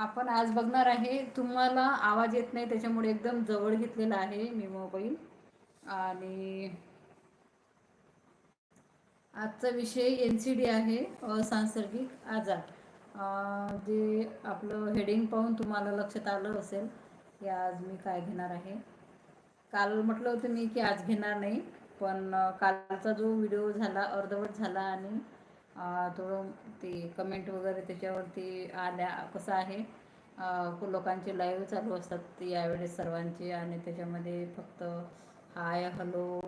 आपण आज बघणार आहे तुम्हाला आवाज येत नाही त्याच्यामुळे एकदम जवळ घेतलेला आहे मी मोबाईल आणि आजचा विषय एन सी डी आहे सांसर्गिक आजार. जे आपलं हेडिंग पाहून तुम्हाला लक्षात आलं असेल की आज मी काय घेणार आहे. काल म्हटलं होतं मी की आज घेणार नाही पण कालचा जो व्हिडिओ झाला अर्धवट झाला आणि थोडं ते कमेंट वगैरे त्याच्यावरती आल्या कसं आहे? लोकांचे लाईव्ह चालू असतात यावेळेस सर्वांचे आणि त्याच्यामध्ये फक्त हाय हॅलो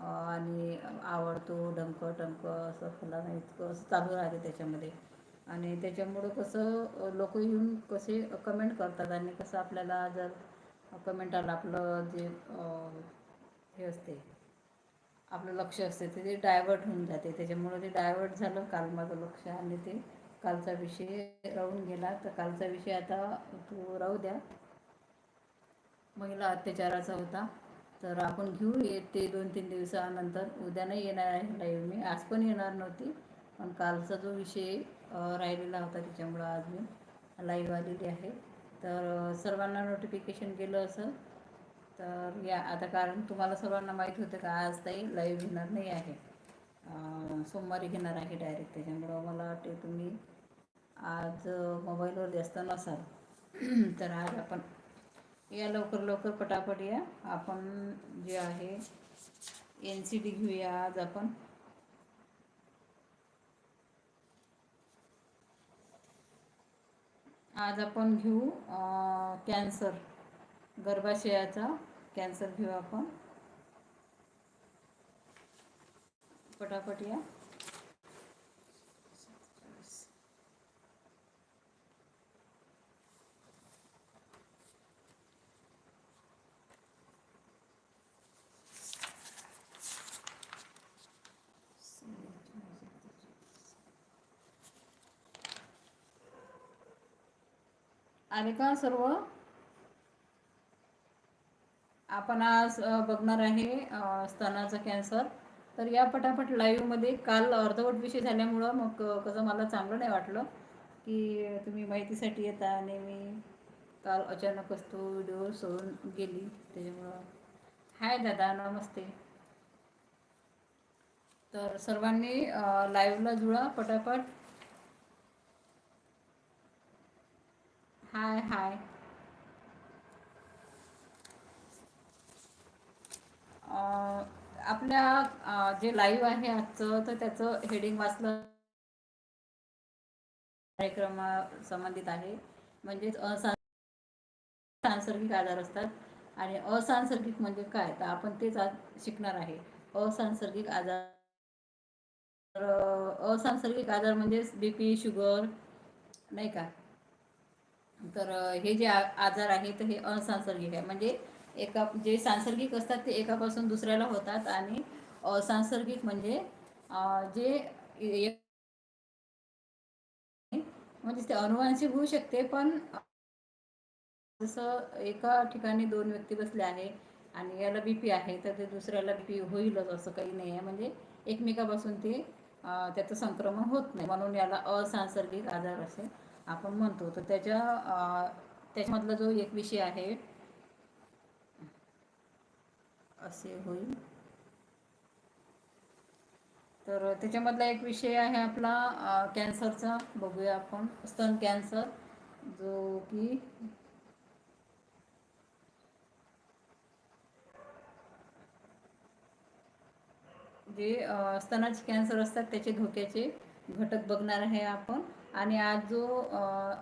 आणि आवडतो डंक टंक असं फुला इतकं असं चालू राहते त्याच्यामध्ये. आणि त्याच्यामुळं कसं लोक येऊन कसे कमेंट करतात आणि कसं आपल्याला जर कमेंट आलं आपलं जे हे असते आपलं लक्ष असते ते ते डायवर्ट होऊन जाते. त्याच्यामुळं ते डायवर्ट झालं काल माझं लक्ष आणि ते कालचा विषय राहून गेला. तर कालचा विषय आता तू राहू द्या. महिला अत्याचाराचा होता. तर आपण घेऊ ते दोन तीन दिवसानंतर. उद्या नाही येणार आहे लाईव्ह मी. आज पण येणार नव्हती. पण कालचा जो विषय राहिलेला होता त्याच्यामुळं आज मी लाईव्ह आलेली आहे. तर सर्वांना नोटिफिकेशन गेलं असं. तर या आता कारण तुम्हाला सर्वांना माहीत होतं का आज ताई लाईव्ह घेणार नाही आहे. सोमवारी घेणार आहे डायरेक्ट त्याच्यामुळं मला वाटते तुम्ही आज मोबाईलवर जास्त नसाल तर आज आपण या लवकर लवकर पटापट या. आपण जे आहे एन सी डी घेऊया आज आपण. आज आपण घेऊ कॅन्सर गर्भाशयाचा कॅन्सर घेऊ आपण. पटापट या. आले का सर्व आपण आज बघणार आहे स्तनाचा कॅन्सर. तर या पटापट लाईव्हमध्ये काल अर्धवट विषय झाल्यामुळं मग कसं मला चांगलं नाही वाटलं की तुम्ही माहितीसाठी येता आणि मी काल अचानकच तो व्हिडिओ सोडून गेली. त्याच्यामुळं हाय दादा नमस्ते. तर सर्वांनी लाईव्हला जुळा पटापट. हाय हाय. आपल्या जे लाईव्ह आहे आजचं तर त्याचं हेडिंग वाचलं. कार्यक्रमा संबंधित आहे. म्हणजेच असांसर्गिक आजार असतात. आणि असांसर्गिक म्हणजे काय? तर आपण तेच आज शिकणार आहे. असांसर्गिक आजार असांसर्गिक आजार म्हणजेच बी पी शुगर नाही का? तर हे जे आजार आहे तर हे असांसर्गिक आहे. म्हणजे एका जे सांसर्गिक असतात ते एकापासून दुसऱ्याला होतात आणि असांसर्गिक म्हणजे जे म्हणजे ते अनुवांशिक होऊ शकते पण जसं एका ठिकाणी दोन व्यक्ती बसले आहे आणि याला बी पी आहे तर ते दुसऱ्याला बी पी होईलच असं काही नाही आहे. म्हणजे एकमेकापासून ते त्याचं संक्रमण होत नाही. म्हणून याला असांसर्गिक आजार असे आपण म्हणतो. तर त्याच्या त्याच्यामधला जो एक विषय आहे असे होईल. तर त्याच्यामधला एक विषय आहे आपला कॅन्सरचा. बघूया आपण. स्तन कॅन्सर जो की जे स्तनाचे कॅन्सर असतात त्याचे धोक्याचे घटक बघणार आहे आपण. आणि आज जो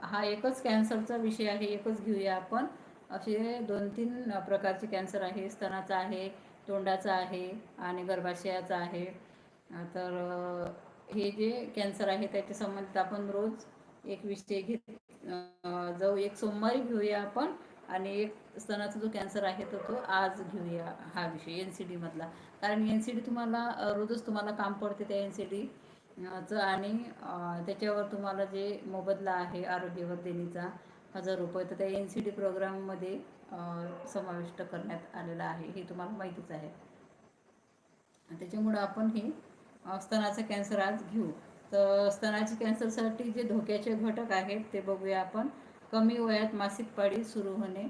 हा एकच कॅन्सरचा विषय आहे एकच घेऊया आपण. असे दोन तीन प्रकारचे कॅन्सर आहे स्तनाचा आहे तोंडाचा आहे आणि गर्भाशयाचा आहे. तर हे जे कॅन्सर आहे त्याच्या संबंधित आपण रोज एक विषय घेत जाऊ एक सोमवारी घेऊया आपण आणि एक स्तनाचा जो कॅन्सर आहे तर तो आज घेऊया हा विषय एन सी डीमधला कारण एन सी डी तुम्हाला रोजच तुम्हाला काम पडते त्या एन सी डीचं आणि त्याच्यावर तुम्हाला जे मोबदला आहे आरोग्यवर देणीचा हजार रुपये तर त्या एन सी डी प्रोग्राममध्ये समाविष्ट करण्यात आलेला आहे. हे तुम्हाला माहितीच आहे. त्याच्यामुळं आपण हे स्तनाचा कॅन्सर आज घेऊ. तर स्तनाच्या कॅन्सरसाठी जे धोक्याचे घटक आहेत ते बघूया आपण. कमी वयात मासिक पाळी सुरू होणे.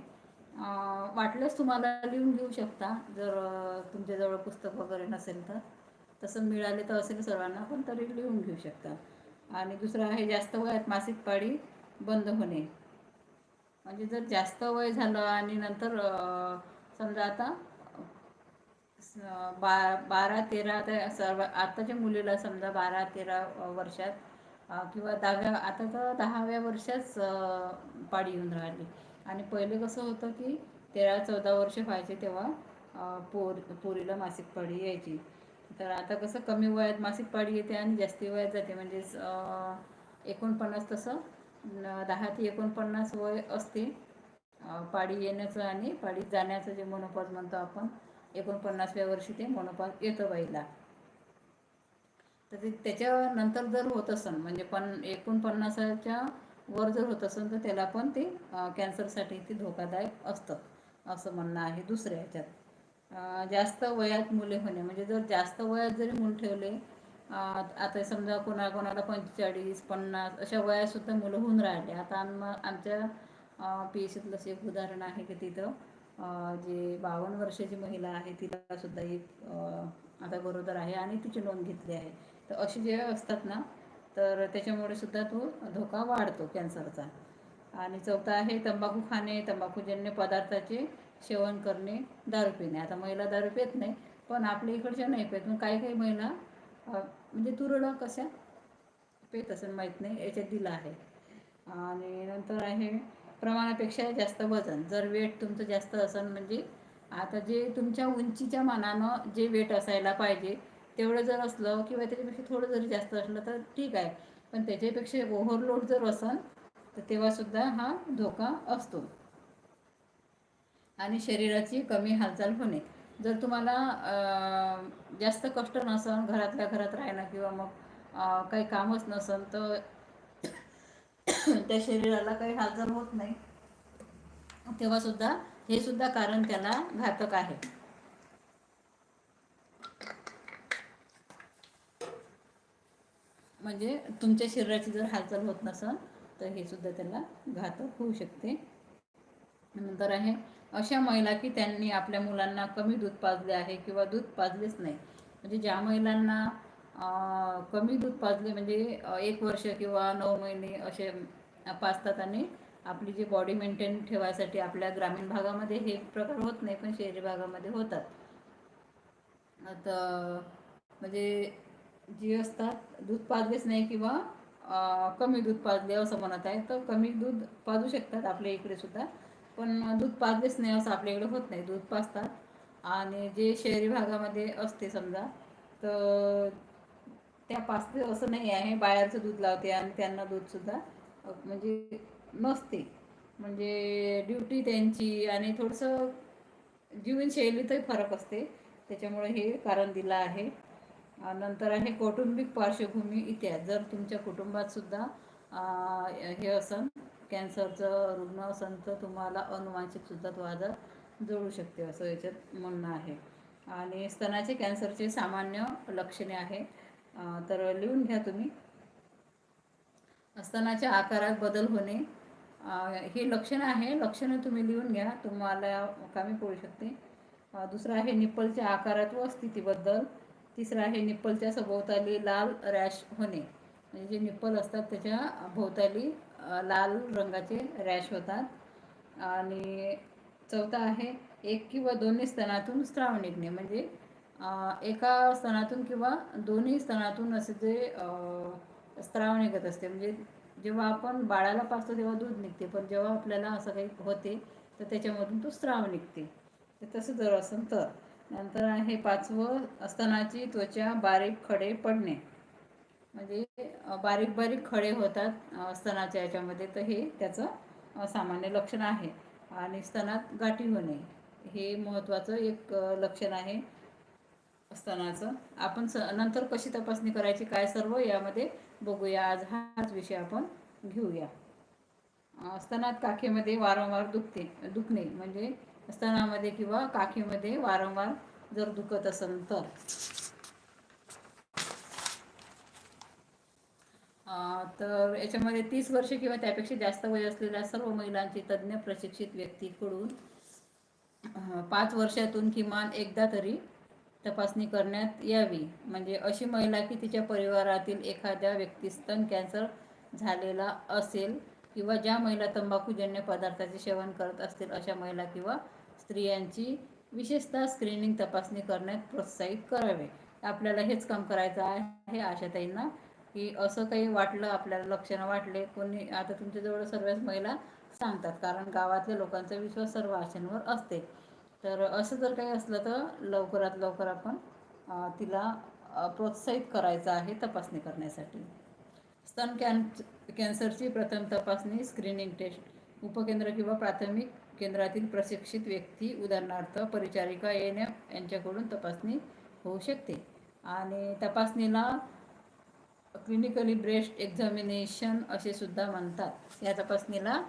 वाटल्यास तुम्हाला लिहून घेऊ शकता. जर तुमच्याजवळ पुस्तक वगैरे नसेल तर. तसं मिळाले तर असेल सर्वांना पण तरी लिहून घेऊ शकता. आणि दुसरं आहे जास्त वयात मासिक पाळी बंद होणे. म्हणजे जर जास्त वय झालं आणि नंतर समजा आता स- बा बारा तेरा आता सर्व आत्ताच्या मुलीला समजा बारा तेरा वर्षात किंवा दहाव्या आता तर दहाव्या वर्षाच पाळी येऊन राहिली. आणि पहिले कसं होतं की तेरा चौदा वर्ष व्हायचे तेव्हा पोर पोरीला मासिक पाळी यायची. तर आता कसं कमी वयात मासिक पाळी येते आणि जास्ती वयात जाते. म्हणजेच एकोणपन्नास तसं दहा ते एकोणपन्नास वय असते पाडी पाळी येण्याचं आणि पाळीत जाण्याचं जे मनोपाज म्हणतो आपण एकोणपन्नासव्या वर्षी ते मनोपाज येतं बाईला. तर ते त्याच्यानंतर जर होत असेल म्हणजे पण एकोणपन्नासाच्या वर जर होत असेल तर त्याला पण ते कॅन्सरसाठी ते धोकादायक असतं असं म्हणणं आहे दुसऱ्या ह्याच्यात. जास्त वयात मुले होणे म्हणजे जर जास्त वयात जरी मुलं ठेवले आता समजा कोणा कोणाला पंचेचाळीस पन्नास अशा वयातसुद्धा मुलं होऊन राहिले. आता आम आमच्या पी एस सीतलंच एक उदाहरण आहे की तिथं जे बावन्न वर्षाची महिला आहे तिला सुद्धा एक आता गरोदर आहे आणि तिची नोंद घेतली आहे. तर असे जे असतात ना तर त्याच्यामुळे सुद्धा तो धोका वाढतो कॅन्सरचा. आणि चौथा आहे तंबाखू खाणे तंबाखूजन्य पदार्थाचे सेवन करणे दारू पिणे. आता महिला दारू पित नाही पण आपल्या इकडच्या नाही पित पण काही काही महिला म्हणजे तुरळक कशा पेत असेल माहीत नाही याच्यात दिलं आहे. आणि नंतर आहे प्रमाणापेक्षा जास्त वजन. जर वेट तुमचं जास्त असेल म्हणजे आता जे तुमच्या उंचीच्या मानानं जे वेट असायला पाहिजे तेवढं जर असलं किंवा त्याच्यापेक्षा थोडं जरी जास्त असलं तर ठीक आहे. पण त्याच्यापेक्षा ओव्हरलोड जर असेल तर तेव्हासुद्धा हा धोका असतो. आणि शरीराची कमी हालचाल होणे. जर तुम्हाला जास्त कष्ट नसन घरातल्या घरात राहणं किंवा मग काही कामच नसन तर त्या शरीराला काही हालचाल होत नाही. तेव्हा सुद्धा हे सुद्धा कारण त्याला घातक आहे. म्हणजे तुमच्या शरीराची जर हालचाल होत नसेल तर हे सुद्धा त्याला घातक होऊ शकते. नंतर आहे अशा महिला की त्यांनी आपल्या मुलांना कमी दूध पाजले आहे किंवा दूध पाजलेच नाही. म्हणजे ज्या महिलांना कमी दूध पाजले म्हणजे एक वर्ष किंवा नऊ महिने असे पाजतात आणि आपली जी बॉडी मेंटेन ठेवायसाठी आपल्या ग्रामीण भागामध्ये हे प्रकार होत नाही पण शहरी भागामध्ये होतात. आता म्हणजे जी असतात दूध पाजलेच नाही किंवा कमी दूध पाजले असं म्हणत आहे तर कमी दूध पाजू शकतात आपल्या इकडे सुद्धा. पण दूध पाजलेच नाही असं आपल्याकडे होत नाही. दूध पाजतात. आणि जे शहरी भागामध्ये असते समजा तर त्या पाजते असं नाही आहे. बाहेरचं दूध लावते आणि त्यांना दूधसुद्धा म्हणजे नसते. म्हणजे ड्युटी त्यांची आणि थोडंसं जीवनशैलीतही फरक असते. त्याच्यामुळे हे कारण दिलं आहे. नंतर आहे कौटुंबिक पार्श्वभूमी इतिहास. जर तुमच्या कुटुंबात सुद्धा हे असन कॅन्सरचं रुग्ण असन तर तुम्हाला अनुवांशिक सुद्धा तो आजार शकते असं याच्यात म्हणणं आहे. आणि स्तनाचे कॅन्सरचे सामान्य लक्षणे आहे. तर लिहून घ्या तुम्ही. स्तनाच्या आकारात बदल होणे हे लक्षण आहे. लक्षणं तुम्ही लिहून घ्या. तुम्हाला कामी पडू शकते. दुसरं आहे निप्पलच्या आकारात व स्थितीबद्दल. तिसरं आहे निप्पलच्या सभोवताली लाल रॅश होणे. म्हणजे जे निप्पल असतात त्याच्या भोवताली लाल रंगाचे रॅश होतात. आणि चौथा आहे एक किंवा दोन्ही स्तनातून स्त्राव निघणे म्हणजे एका स्तनातून किंवा दोन्ही स्तनातून असे जे स्त्राव निघत असते. म्हणजे जेव्हा आपण बाळाला पाजतो तेव्हा दूध निघते. पण जेव्हा आपल्याला असं काही होते तर त्याच्यामधून तो स्त्राव निघते. तर तसं जर असेल तर. नंतर आहे पाचवं स्तनाची त्वचा बारीक खडे पडणे. म्हणजे बारीक बारीक खडे होतात स्तनाच्या याच्यामध्ये. तर हे त्याचं सामान्य लक्षण आहे. आणि स्तनात गाठी होणे हे महत्त्वाचं एक लक्षण आहे स्तनाचं. आपण स नंतर कशी तपासणी करायची काय सर्व यामध्ये बघूया. आज हाच विषय आपण घेऊया. स्तनात काखेमध्ये वारंवार दुखते दुखणे. म्हणजे स्तनामध्ये किंवा काखेमध्ये वारंवार जर दुखत असेल तर. तर याच्यामध्ये तीस वर्ष किंवा त्यापेक्षा जास्त वय असलेल्या सर्व महिलांची तज्ज्ञ प्रशिक्षित व्यक्तीकडून पाच वर्षातून किमान एकदा तरी तपासणी करण्यात यावी. म्हणजे अशी महिला की तिच्या परिवारातील एखाद्या व्यक्तीस स्तन कॅन्सर झालेला असेल किंवा ज्या महिला तंबाखूजन्य पदार्थाचे सेवन करत असतील अशा महिला किंवा स्त्रियांची विशेषतः स्क्रीनिंग तपासणी करण्यात प्रोत्साहित करावे. आपल्याला हेच काम करायचं आहे आशाताईंना. की असं काही वाटलं आपल्याला लक्षणं वाटले कोणी आता तुमच्याजवळ सर्वच महिला सांगतात. कारण गावातल्या लोकांचा विश्वास सर्व आशांवर असते. तर असं जर काही असलं तर लवकरात लवकर आपण तिला प्रोत्साहित करायचं आहे तपासणी करण्यासाठी. स्तन कॅन कॅन्सरची प्रथम तपासणी स्क्रीनिंग टेस्ट उपकेंद्र किंवा प्राथमिक केंद्रातील प्रशिक्षित व्यक्ती उदाहरणार्थ परिचारिका एन एफ यांच्याकडून तपासणी होऊ शकते. आणि तपासणीला क्लिनिकली ब्रेस्ट एक्झामिनेशन असे सुद्धा म्हणतात. या तपासणीला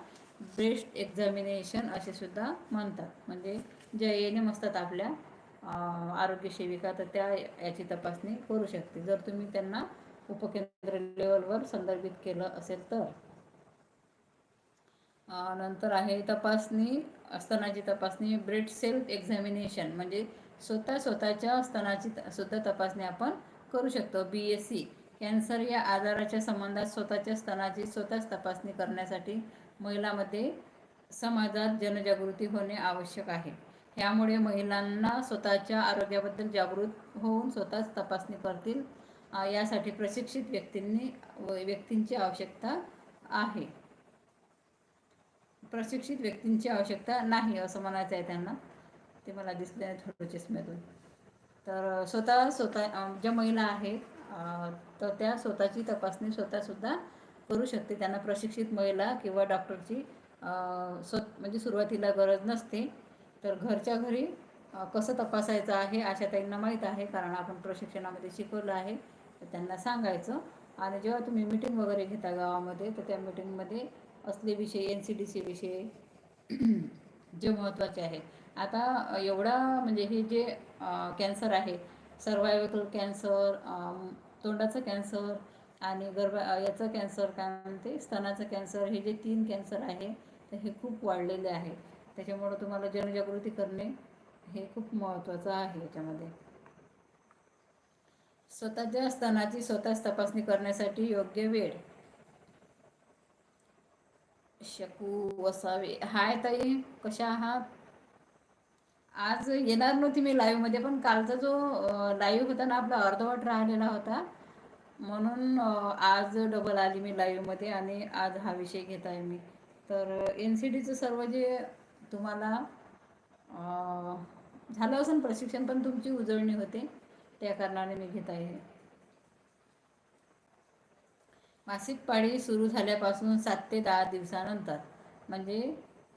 ब्रेस्ट एक्झामिनेशन असे सुद्धा म्हणतात. म्हणजे ज्या एन एम असतात आपल्या आरोग्य सेविका तर त्या याची तपासणी करू शकते. जर तुम्ही त्यांना उपकेंद्र लेवलवर संदर्भित केलं असेल तर. नंतर आहे तपासणी स्तनाची तपासणी ब्रेड सेल्फ एक्झामिनेशन म्हणजे स्वतः स्वतःच्या स्तनाची त- सुद्धा तपासणी आपण करू शकतो. बी एस सी कॅन्सर या आजाराच्या संबंधात स्वतःच्या स्तनाची स्वतःच तपासणी करण्यासाठी महिलांमध्ये समाजात जनजागृती होणे आवश्यक आहे. यामुळे महिलांना स्वतःच्या आरोग्याबद्दल जागृत होऊन स्वतःच तपासणी करतील यासाठी प्रशिक्षित व्यक्तींनी व- व्यक्तींची आवश्यकता आहे. प्रशिक्षित व्यक्तींची आवश्यकता नाही असं म्हणायचं आहे त्यांना. ते मला दिसले थोडं चष्म्यातून तर स्वतः स्वतः ज्या महिला आहेत तर त्या स्वतःची तपासणी स्वतःसुद्धा करू शकते. त्यांना प्रशिक्षित महिला किंवा डॉक्टरची स्व म्हणजे सुरुवातीला गरज नसते. तर घरच्या घरी कसं तपासायचं आहे अशा त्यांना माहीत आहे. कारण आपण प्रशिक्षणामध्ये शिकवलं आहे. तर त्यांना सांगायचं. आणि जेव्हा तुम्ही मीटिंग वगैरे घेता गावामध्ये तर त्या मीटिंगमध्ये असले विषय एन सी डी सी विषय जे महत्त्वाचे आहे आता एवढा म्हणजे हे जे कॅन्सर आहे सर्वायवल कॅन्सर तोंडाचं कॅन्सर आणि गर्भ याचं कॅन्सर काय म्हणते? स्तनाचं कॅन्सर हे जे तीन कॅन्सर आहे तर हे खूप वाढलेले आहे. त्याच्यामुळं तुम्हाला जनजागृती करणे हे खूप महत्त्वाचं आहे याच्यामध्ये. स्वतःच्या स्तनाची स्वतःच तपासणी करण्यासाठी योग्य वेळ. शकू वसावे. हाय ताई कशा आहात? आज येणार नव्हती मी लाईव्हमध्ये पण कालचा जो लाईव्ह होता ना आपला अर्धवट राहिलेला होता. म्हणून आज डबल आली मी लाईव्हमध्ये आणि आज हा विषय घेत आहे मी. तर एन सी डीचं सर्व जे तुम्हाला झालं असेल प्रशिक्षण पण तुमची उजळणी होते त्या कारणाने मी घेत आहे. मासिक पाळी सुरू झाल्यापासून सात ते दहा दिवसानंतर. म्हणजे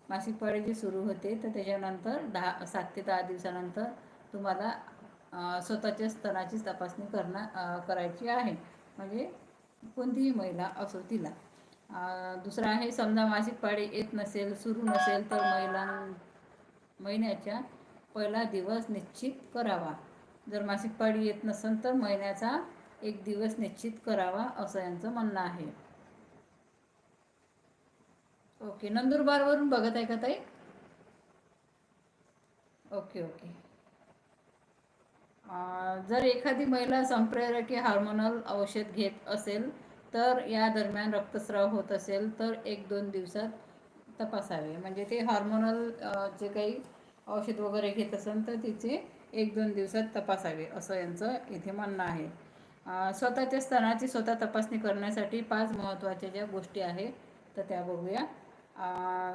मासिक पाळी जी सुरू होते तर त्याच्यानंतर दहा सात ते दहा दिवसानंतर तुम्हाला स्वतःच्या स्तनाची तपासणी करणार करायची आहे. म्हणजे कोणतीही महिला असो तिला. दुसरं आहे समजा मासिक पाळी येत नसेल सुरू नसेल तर महिलां महिन्याच्या पहिला दिवस निश्चित करावा. जर मासिक पाळी येत नसेल तर महिन्याचा एक दिवस निश्चित करावा असं यांचं म्हणणं आहे. ओके नंदुरबारवरून बघत आहे का ताई ओके ओके जर एखादी महिला संप्रेरकी हार्मोनल औषध घेत असेल तर या दरम्यान रक्तस्राव होत असेल तर एक दोन दिवसात तपासावे. म्हणजे ते हार्मोनल जे काही औषध वगैरे घेत असेल तर तिचे एक दोन दिवसात तपासावे असं यांचं इथे म्हणणं आहे. स्वतःच्या स्तनाची स्वतः तपासणी करण्यासाठी पाच महत्त्वाच्या ज्या गोष्टी आहेत तर त्या बघूया.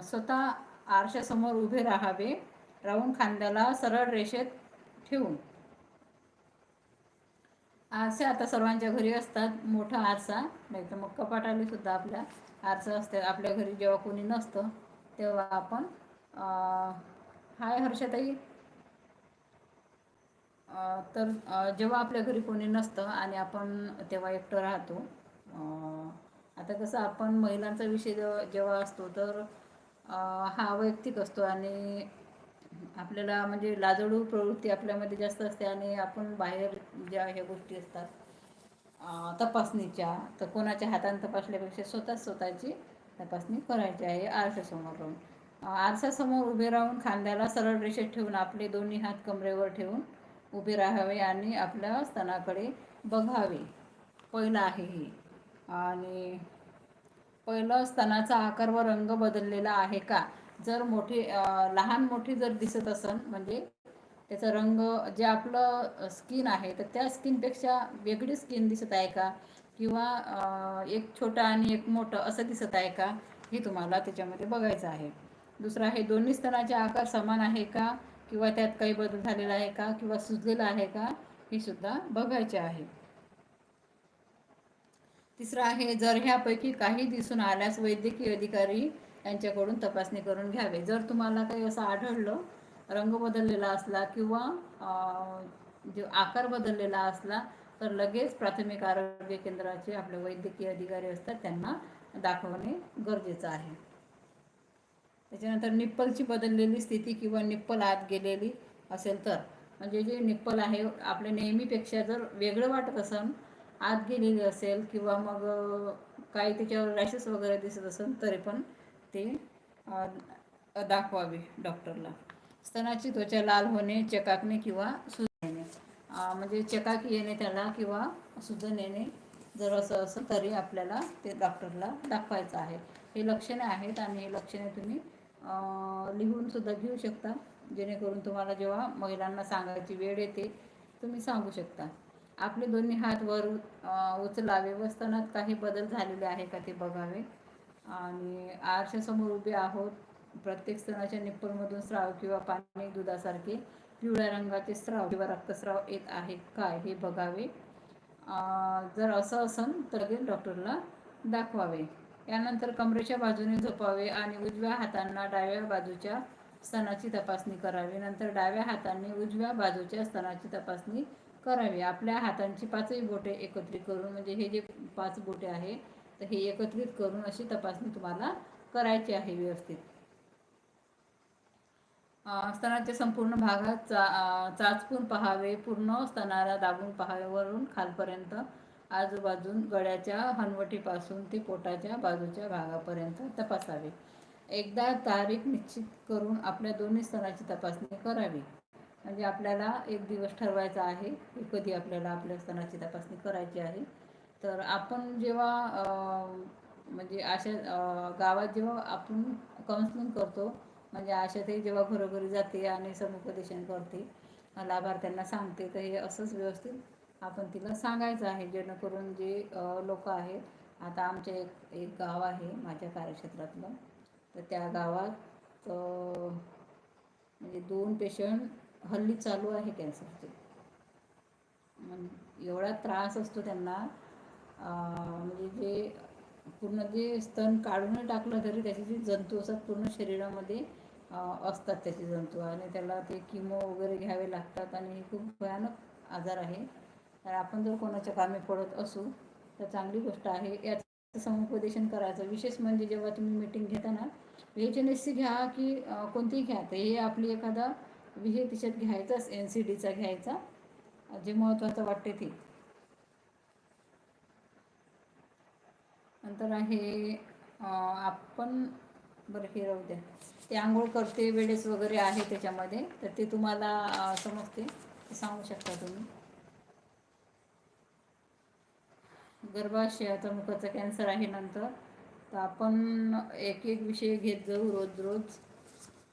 स्वतः आरशासमोर उभे राहावे. राहून खांद्याला सरळ रेषेत ठेवून. आरसे आता सर्वांच्या घरी असतात. मोठा आरसा. नाही तर मग कपाटाला सुद्धा आपल्या. आरसा असते. आपल्या घरी जेव्हा कोणी नसतं तेव्हा आपण हाय हर्षताई. तर जेव्हा आपल्या घरी कोणी नसतं आणि आपण तेव्हा एकटं राहतो आता कसं आपण महिलांचा विषय जेव्हा जेव्हा असतो तर हा वैयक्तिक असतो आणि आपल्याला म्हणजे लाजळू प्रवृत्ती आपल्यामध्ये जास्त असते आणि आपण बाहेर ज्या ह्या गोष्टी असतात तपासणीच्या तर कोणाच्या हाताने तपासल्यापेक्षा स्वतः स्वतःची तपासणी करायची आहे आरशासमोर राहून आरशासमोर उभे राहून खांद्याला सरळ रेषेत ठेवून आपले दोन्ही हात कमरेवर ठेवून उभे राहावे आणि आपल्या स्तनाकडे बघावे. पहिलं आहे हे. आणि पहिलं स्तनाचा आकार व रंग बदललेला आहे का? जर मोठी लहान मोठी जर दिसत असेल म्हणजे त्याचा रंग जे आपलं स्किन आहे तर त्या स्किनपेक्षा वेगळी स्किन दिसत आहे का? किंवा एक छोटं आणि एक मोठं असं दिसत आहे का? हे तुम्हाला त्याच्यामध्ये बघायचं आहे. दुसरं आहे दोन्ही स्तनाचे आकार समान आहे का? किंवा त्यात काही बदल झालेला आहे का? किंवा सुजलेला आहे का? हे सुद्धा बघायचे आहे. तिसरं आहे जर ह्यापैकी काही दिसून आल्यास वैद्यकीय अधिकारी यांच्याकडून तपासणी करून घ्यावे. जर तुम्हाला काही असं आढळलं रंग बदललेला असला किंवा जो आकार बदललेला असला तर लगेच प्राथमिक आरोग्य केंद्राचे आपले वैद्यकीय अधिकारी असतात त्यांना दाखवणे गरजेचं आहे. त्याच्यानंतर निप्पलची बदललेली स्थिती किंवा निप्पल आत गेलेली असेल तर म्हणजे जे निप्पल आहे आपल्या नेहमीपेक्षा जर वेगळं वाटत असेल आत गेलेली असेल किंवा मग काही त्याच्यावर रॅशेस वगैरे दिसत असेल तरी पण ते दाखवावे डॉक्टरला स्तनाची त्वचा लाल होणे चकाकणे किंवा सुजन येणे म्हणजे चकाकी येणे त्याला किंवा सुजन येणे जर असं असं तरी आपल्याला ते डॉक्टरला दाखवायचं आहे. हे लक्षणे आहेत आणि हे लक्षणे तुम्ही लिहूनसुद्धा लिहून सुद्धा घेऊ शकता. जेणेकरून तुम्हाला जेव्हा महिलांना सांगायची वेळ येते तुम्ही सांगू शकता. आपले दोन्ही हात वर उचलावे. व स्तनात काही बदल झालेले आहे का ते बघावे. आणि आरशासमोर उभे आहोत. प्रत्येक स्तनाच्या निप्पलमधून स्राव किंवा पाणी दुधासारखे पिवळ्या रंगाचे स्राव किंवा रक्तस्राव येत आहे काय हे बघावे. जर असं असन तर लगेच डॉक्टरला दाखवावे. यानंतर कमरेच्या बाजूने झोपावे आणि उजव्या हातांना डाव्या बाजूच्या स्तनाची तपासणी करावी. नंतर डाव्या हाताने उजव्या बाजूच्या स्तनाची तपासणी करावी. आपल्या हातांची पाचही बोटे एकत्रित करून म्हणजे हे जे पाच बोटे आहे तर हे एकत्रित करून अशी तपासणी तुम्हाला करायची आहे व्यवस्थित. स्तनाच्या संपूर्ण भागात चा चाचपून पहावे पूर्ण स्तनाला दाबून पहावे वरून खालपर्यंत आजूबाजून गळ्याच्या हनवटीपासून ते पोटाच्या बाजूच्या भागापर्यंत तपासावे. एकदा तारीख निश्चित करून आपल्या दोन्ही स्तनाची तपासणी करावी. म्हणजे आपल्याला एक दिवस ठरवायचा आहे की कधी आपल्याला आपल्या स्तनाची तपासणी करायची आहे. तर आपण जेव्हा म्हणजे अशा गावात जेव्हा आपण काउन्सिलिंग करतो म्हणजे आशाताई जेव्हा घरोघरी जाते आणि समुपदेशन करते लाभार्थ्यांना सांगते तर हे असंच व्यवस्थित आपण तिला सांगायचं आहे जेणेकरून जे लोक आहेत आता आमचे एक एक गाव आहे माझ्या कार्यक्षेत्रातलं. तर त्या गावात म्हणजे दोन पेशंट हल्ली चालू आहे कॅन्सरचे एवढा त्रास असतो त्यांना. म्हणजे जे पूर्ण जे स्तन काढून टाकलं तरी त्याचे जे जंतू असतात पूर्ण शरीरामध्ये असतात त्याचे जंतू. आणि त्याला ते किमो वगैरे घ्यावे लागतात आणि हे खूप भयानक आजार आहे. तर आपण जर कोणाच्या कामी पडत असू तर चांगली गोष्ट आहे. याचं समुपदेशन करायचं. विशेष म्हणजे जेव्हा तुम्ही मीटिंग घेताना एच एन एस सी घ्या की कोणतीही घ्या. तर हे आपली एखादा विषय तिच्यात घ्यायचाच एन सी डीचा घ्यायचा. जे महत्त्वाचं वाटते ते. नंतर आहे आपण बरं हे राहू द्या. ते आंघोळ करते वेळेस वगैरे आहे त्याच्यामध्ये तर ते तुम्हाला समजते. सांगू शकता तुम्ही. गर्भाशयाचा मुखाचा कॅन्सर आहे नंतर. तर आपण एक एक विषय घेत जाऊ रोज रोज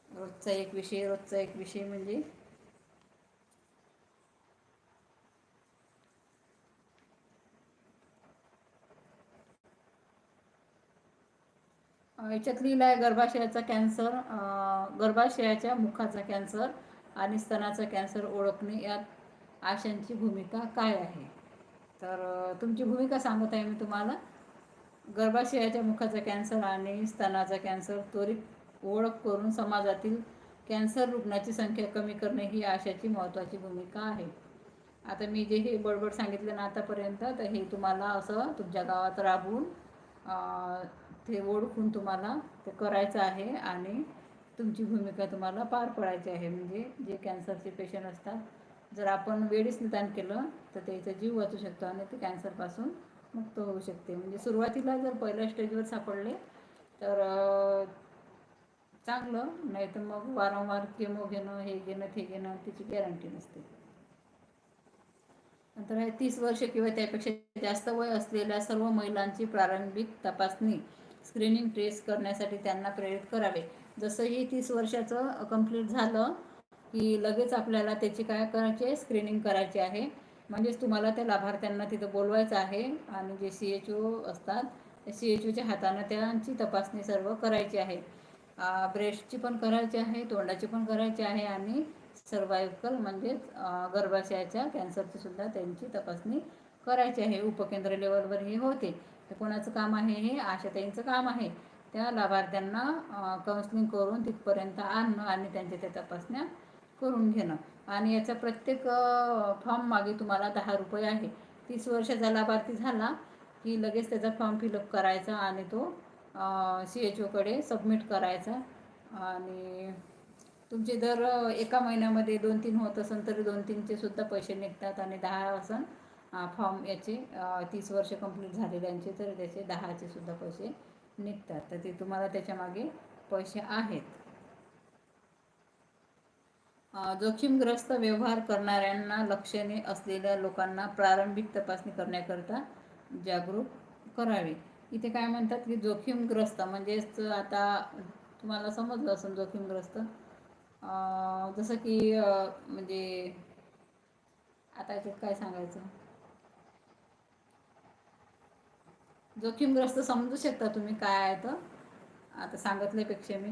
रोजचा एक विषय रोजचा एक विषय म्हणजे याच्यात लिहिलं आहे गर्भाशयाचा कॅन्सर गर्भाशयाच्या मुखाचा कॅन्सर आणि स्तनाचा कॅन्सर ओळखणे यात आशांची भूमिका काय आहे? तर तुमची भूमिका सांगत आहे मी तुम्हाला. गर्भाशयाच्या मुखाचा कॅन्सर आणि स्तनाचा कॅन्सर त्वरित ओळख करून समाजातील कॅन्सर रुग्णाची संख्या कमी करणे ही आशाची महत्त्वाची भूमिका आहे. आता मी जे हे बडबड सांगितलं ना आतापर्यंत तर हे तुम्हाला असं तुमच्या गावात राबून ते ओळखून तुम्हाला ते करायचं आहे आणि तुमची भूमिका तुम्हाला पार पडायची आहे. म्हणजे जे कॅन्सरचे पेशंट असतात जर आपण वेळीच निदान केलं तर त्याचा जीव वाचू शकतो आणि ते कॅन्सरपासून मुक्त होऊ शकते. म्हणजे सुरुवातीला जर पहिल्या स्टेजवर सापडले तर चांगलं नाही तर मग वारंवार केमो घेणं हे घेणं ते घेणं त्याची गॅरंटी नसते. नंतर आहे तीस वर्ष किंवा त्यापेक्षा जास्त वय असलेल्या सर्व महिलांची प्रारंभिक तपासणी स्क्रीनिंग टेस्ट करण्यासाठी त्यांना प्रेरित करावे. जसंही तीस वर्षाचं कंप्लीट झालं की लगेच आपल्याला त्याची काय करायची आहे? स्क्रीनिंग करायची आहे. म्हणजेच तुम्हाला त्या लाभार्थ्यांना तिथं बोलवायचं आहे आणि जे सी एच ओ असतात त्या सी एच ओच्या हातानं त्यांची तपासणी सर्व करायची आहे. ब्रेस्टची पण करायची आहे तोंडाची पण करायची आहे आणि सर्वायकल म्हणजेच गर्भाशयाच्या कॅन्सरची सुद्धा त्यांची तपासणी करायची आहे. उपकेंद्र लेवलवर हे होते. हे कोणाचं काम आहे हे? आशाताईंचं काम आहे. त्या लाभार्थ्यांना काउन्सिलिंग करून तिथपर्यंत आणणं आणि त्यांच्या त्या तपासण्या करून घेणं. आणि याचा प्रत्येक फॉर्म मागे तुम्हाला दहा रुपये आहे. तीस वर्षाचा लाभार्थी झाला की लगेच त्याचा फॉर्म फिलअप करायचा आणि तो सी एच ओकडे सबमिट करायचा. आणि तुमचे जर एका महिन्यामध्ये दोन तीन होत असेल तर दोन तीनचे सुद्धा पैसे निघतात आणि दहा असन फॉर्म याचे तीस वर्ष कंप्लीट झालेल्यांचे तर त्याचे दहाचे सुद्धा पैसे निघतात. तर ते तुम्हाला त्याच्यामागे पैसे आहेत. जोखीमग्रस्त व्यवहार करणाऱ्यांना लक्षणे असलेल्या लोकांना प्रारंभिक तपासणी करण्याकरता जागरूक करावे. इथे काय म्हणतात की जोखीमग्रस्त म्हणजेच आता तुम्हाला समजलं असेल जोखीमग्रस्त. जसं की म्हणजे आता याच्यात काय सांगायचं? जोखीमग्रस्त समजू शकता तुम्ही काय आहे तर. आता सांगितल्यापेक्षा मी.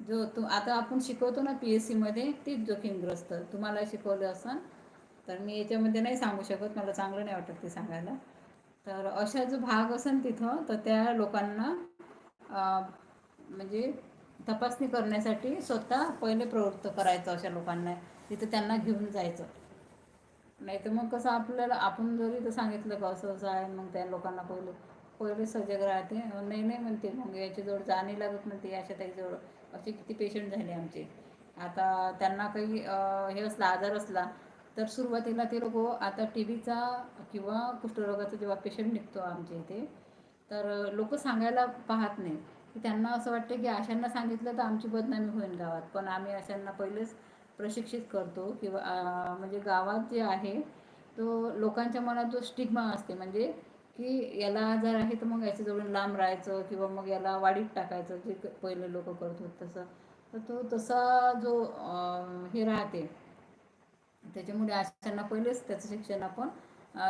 जो तू आता आपण शिकवतो ना पी एस सीमध्ये तीच जोखीमग्रस्त. तुम्हाला शिकवलं असं तर मी याच्यामध्ये नाही सांगू शकत मला चांगलं नाही वाटत ते सांगायला. तर अशा जो भाग असेल तिथं तर त्या लोकांना म्हणजे तपासणी करण्यासाठी स्वतः पहिले प्रवृत्त करायचं अशा लोकांना तिथं त्यांना घेऊन जायचं. नाही तर मग कसं आपल्याला आपण जरी तर सांगितलं का असं असं आहे मग त्या लोकांना पहिले पहिले सजग राहते. नाही नाही म्हणते मग याच्याजवळ जाणे लागत म्हणते अशा त्याच्याजवळ असे किती पेशंट झाले आमचे. आता त्यांना काही हे असला आजार असला तर सुरुवातीला ते लोक आता टी व्हीचा किंवा कुष्ठरोगाचा जेव्हा पेशंट निघतो आमच्या इथे तर लोक सांगायला पाहत नाही की त्यांना असं वाटतं की आशांना सांगितलं तर आमची बदनामी होईल गावात. पण आम्ही आशांना पहिलेच प्रशिक्षित करतो किंवा म्हणजे गावात जे आहे तो लोकांच्या मनात जो स्टिग्मा असते म्हणजे की याला आजार आहे तर मग याच्याजवळून लांब राहायचं किंवा मग याला वाढीत टाकायचं जे पहिले लोक करत होते तसं. तर तो तसा जो हे राहते त्याच्यामुळे आशांना पहिलेच त्याचं शिक्षण आपण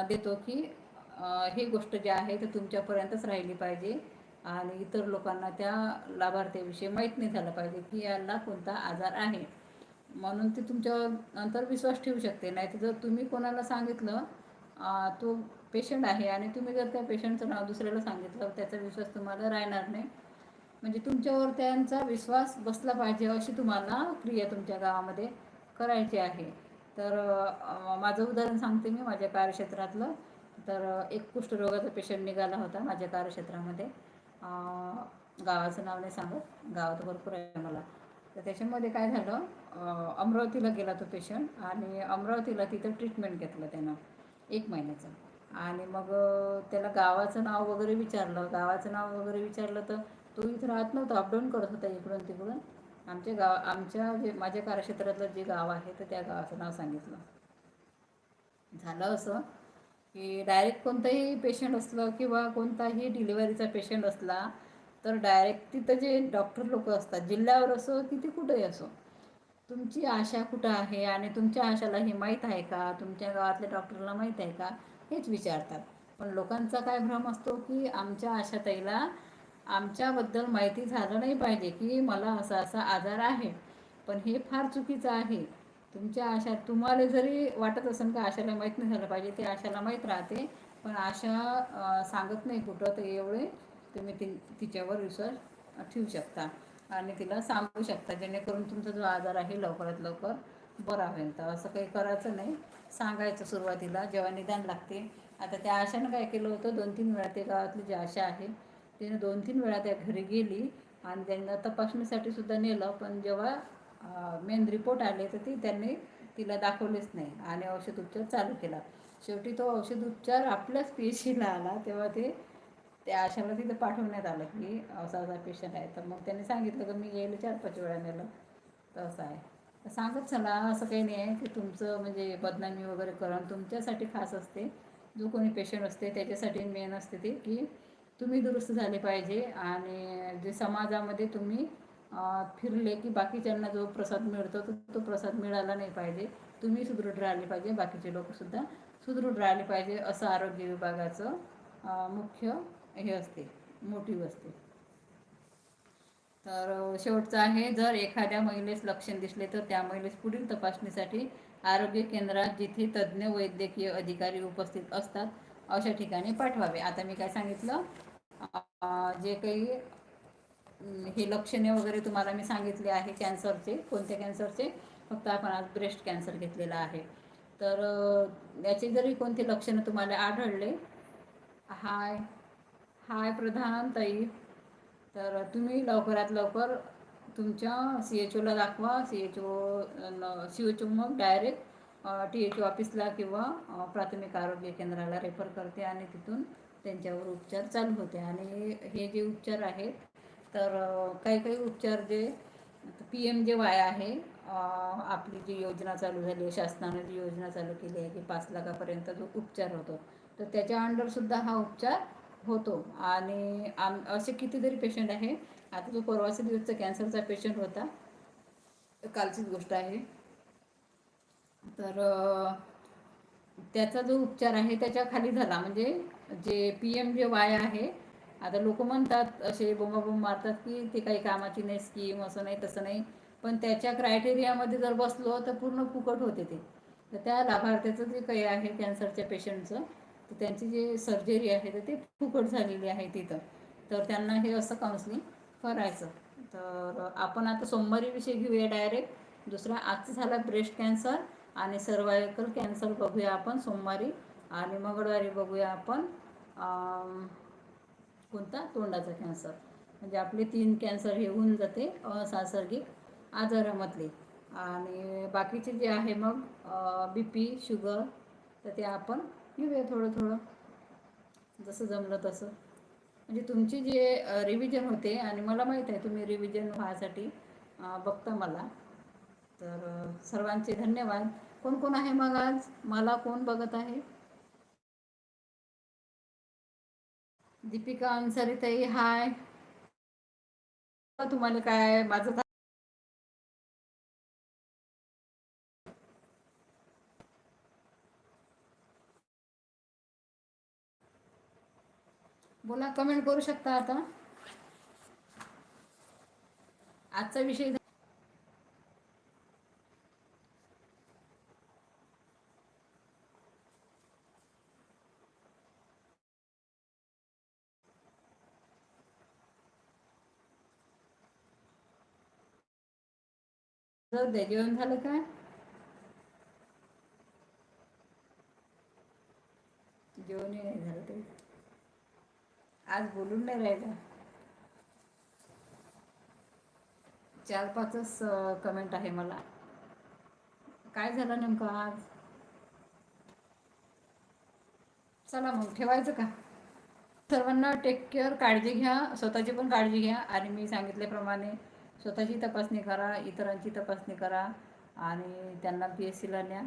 देतो की ही गोष्ट जी आहे ती तुमच्यापर्यंतच राहिली पाहिजे. आणि इतर लोकांना त्या लाभार्थ्याविषयी माहीत नाही झालं पाहिजे की याला कोणता आजार आहे. म्हणून ती तुमच्यावर नंतर विश्वास ठेवू शकते. नाही तर जर तुम्ही कोणाला सांगितलं तो पेशंट आहे आणि तुम्ही जर त्या पेशंटचं नाव दुसऱ्याला सांगितलं त्याचा विश्वास तुम्हाला राहणार नाही. म्हणजे तुमच्यावर त्यांचा विश्वास बसला पाहिजे अशी तुम्हाला क्रिया तुमच्या गावामध्ये करायची आहे. तर माझं उदाहरण सांगते मी माझ्या कार्यक्षेत्रातलं. तर एक कुष्ठरोगाचा पेशंट निघाला होता माझ्या कार्यक्षेत्रामध्ये. गावाचं नाव नाही सांगत. गावात भरपूर आहे मला तर त्याच्यामध्ये काय झालं अमरावतीला गेला तो पेशंट आणि अमरावतीला तिथं ट्रीटमेंट घेतलं त्यानं एक महिन्याचं. आणि मग त्याला गावाचं नाव वगैरे विचारलं. गावाचं नाव वगैरे विचारलं तर तो इथं राहत नव्हता. अपडाऊन करत होता इकडून तिकडून. आमच्या गाव आमच्या जे माझ्या कार्यक्षेत्रातलं जे गाव आहे तर त्या गावाचं नाव सांगितलं. झालं असं की डायरेक्ट कोणताही पेशंट असलं किंवा कोणताही डिलिव्हरीचा पेशंट असला तर डायरेक्ट तिथं जे डॉक्टर लोक असतात जिल्ह्यावर असो की ते कुठेही असो तुमची आशा कुठं आहे आणि तुमच्या आशाला हे माहीत आहे का? तुमच्या गावातल्या डॉक्टरला माहीत आहे का? हेच विचारतात. पण लोकांचा काय भ्रम असतो की आमच्या आशाताईला आमच्याबद्दल माहिती झालं नाही पाहिजे की मला असा असा आजार आहे. पण हे फार चुकीचं आहे. तुमच्या आशा तुम्हाला जरी वाटत असेल का आशाला माहीत नाही झालं पाहिजे ते आशाला माहीत राहते. पण आशा सांगत नाही कुठं तर एवढे. तुम्ही ति तिच्यावर विश्वास ठेवू शकता आणि तिला सांगू शकता जेणेकरून तुमचा जो आजार आहे लवकरात लवकर बरा होईल. तर असं काही करायचं नाही. सांगायचं सुरुवातीला जेव्हा निदान लागते. आता त्या आशानं काय केलं होतं? दोन तीन वेळा ते गावातली जी आशा आहे तिने दोन तीन वेळा त्या घरी गेली आणि त्यांना तपासणीसाठी सुद्धा नेलं पण जेव्हा मेन रिपोर्ट आले तर ती त्यांनी तिला दाखवलेच नाही आणि औषध उपचार चालू केला. शेवटी तो औषध उपचार आपल्याच पेशीला आला तेव्हा ते त्या आशाला तिथं पाठवण्यात आलं की असा असा पेशंट आहे. तर मग त्यांनी सांगितलं की मी गेले चार पाच वेळा नेलं. तर असं आहे. सांगत चला असं काही नाही आहे की तुमचं म्हणजे बदनामी वगैरे करणं तुमच्यासाठी खास असते. जो कोणी पेशंट असते त्याच्यासाठी मेन असते ते की तुम्ही दुरुस्त झाले पाहिजे आणि जे समाजामध्ये तुम्ही फिरले की बाकीच्यांना जो प्रसाद मिळतो तो तो प्रसाद मिळाला नाही पाहिजे. तुम्ही सुदृढ राहिले पाहिजे बाकीचे लोकसुद्धा सुदृढ राहिले पाहिजे असं आरोग्य विभागाचं मुख्य हे असते मोटिव्ह असते. तर शेवटचं आहे जर एखाद्या महिलेस लक्षण दिसले तर त्या महिलेस पुढील तपासणीसाठी आरोग्य केंद्रात जिथे तज्ज्ञ वैद्यकीय अधिकारी उपस्थित असतात अशा ठिकाणी पाठवावे. आता मी काय सांगितलं? जे काही हे लक्षणे वगैरे तुम्हाला मी सांगितले आहे कॅन्सरचे कोणत्या कॅन्सरचे फक्त आपण आज ब्रेस्ट कॅन्सर घेतलेला आहे. तर याचे जरी कोणते लक्षणं तुम्हाला आढळले हाय हाय प्रधान ताई तर तुम्ही लवकरात लवकर तुमच्या सी एच ओला दाखवा. C H O C H O मग डायरेक्ट टी एच ओ ऑफिसला किंवा प्राथमिक आरोग्य केंद्राला रेफर करते आणि तिथून त्यांच्यावर उपचार चालू होते. आणि हे जे उपचार आहेत तर काही काही उपचार जे पी एम जे वाय आहे आपली जी योजना चालू झाली आहे शासनानं जी योजना चालू केली आहे की पाच लाखापर्यंत जो उपचार होतो तर त्याच्या अंडरसुद्धा हा उपचार होतो. आणि आम असे कितीतरी पेशंट आहे. आता जो परवाच्या दिवसचा कॅन्सरचा पेशंट होता कालचीच गोष्ट आहे. तर त्याचा जो उपचार आहे त्याच्याखाली झाला. म्हणजे जे पी एम जे वाय आहे आता लोक म्हणतात असे बोंबाबोंब मारतात की ते काही कामाची नाही स्कीम असं नाही तसं नाही. पण त्याच्या क्रायटेरियामध्ये जर बसलो तर पूर्ण फुकट होते ते. तर त्या लाभार्थ्याचं जे काही आहे कॅन्सरच्या पेशंटचं तर त्यांची जी सर्जरी आहे तर ते फुकट झालेली आहे तिथं. तर त्यांना हे असं काउन्सिलिंग करायचं. तर आपण आता सोमवारी विषय घेऊया डायरेक्ट दुसरा आजचं झाला ब्रेस्ट कॅन्सर आणि सर्वायकल कॅन्सर बघूया आपण सोमवारी आणि मंगळवारी बघूया आपण कोणता? तोंडाचा कॅन्सर म्हणजे आपले तीन कॅन्सर हे होऊन जाते असांसर्गिक आजारामधले. आणि बाकीचे जे आहे मग बी पी शुगर तर ते आपण घेऊया थोडं थोडं. जसं जमलं तसं. म्हणजे तुमची जे रिव्हिजन होते आणि मला माहीत आहे तुम्ही रिव्हिजन व्हायसाठी बघता मला. तर सर्वांचे धन्यवाद. कोण कोण आहे मग आज? मला कोण बघत आहे? दीपिका ताई हाय. तुम्हाला काय माझं बोला कमेंट करू शकता आता? आजचा विषय जेवण झालं का जेवणही नाही झालं तरी आज बोलून नाही राहिला चार पाचच कमेंट आहे मला काय झालं नेमकं आज चला मग ठेवायचं का सर्वांना टेक केअर काळजी घ्या स्वतःची पण काळजी घ्या. आणि मी सांगितल्याप्रमाणे स्वतःची तपासणी करा इतरांची तपासणी करा आणि त्यांना पी एस सीला न्या.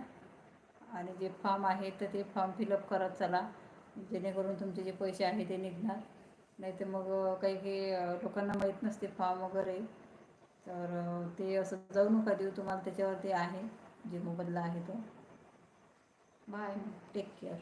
आणि जे फॉर्म आहे तर ते फॉर्म फिलअप करत चला. जेणेकरून तुमचे जे पैसे आहे ते निघणार. नाही तर मग काही काही लोकांना माहीत नसते फॉर्म वगैरे. तर ते असं जाऊ नका देऊ तुम्हाला त्याच्यावर ते आहे. जे मोबदला आहे तो. Bye take care